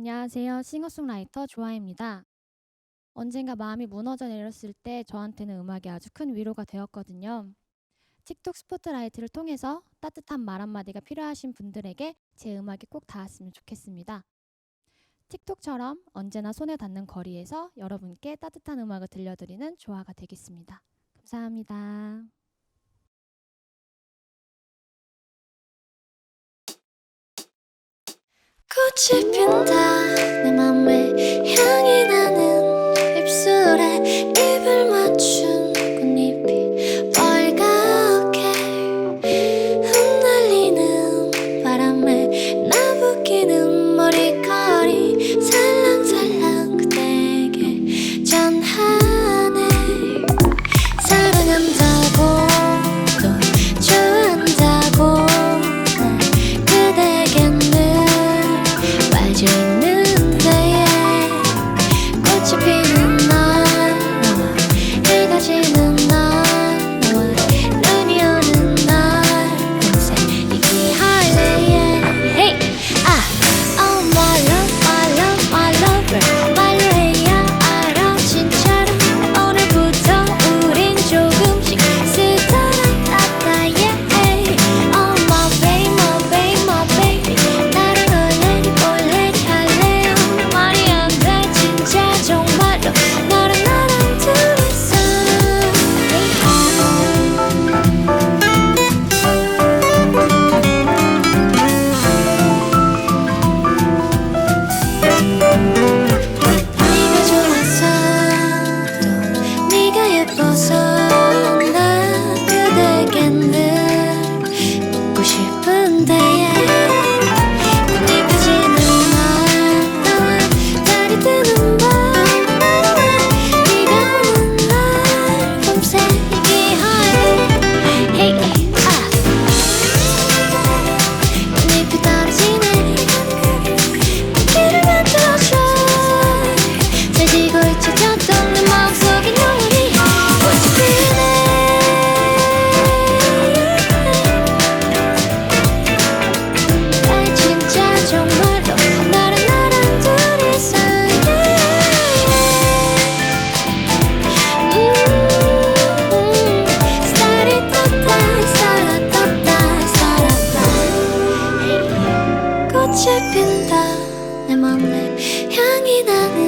안녕하세요. 싱어송라이터 조아입니다. 언젠가 마음이 무너져 내렸을 때 저한테는 음악이 아주 큰 위로가 되었거든요. 틱톡 스포트라이트를 통해서 따뜻한 말 한마디가 필요하신 분들에게 제 음악이 꼭 닿았으면 좋겠습니다. 틱톡처럼 언제나 손에 닿는 거리에서 여러분께 따뜻한 음악을 들려드리는 조아가 되겠습니다. 감사합니다. 꽃이 핀다. 내 맘에 so 꽃이 핀다. 내 맘에 향이 나는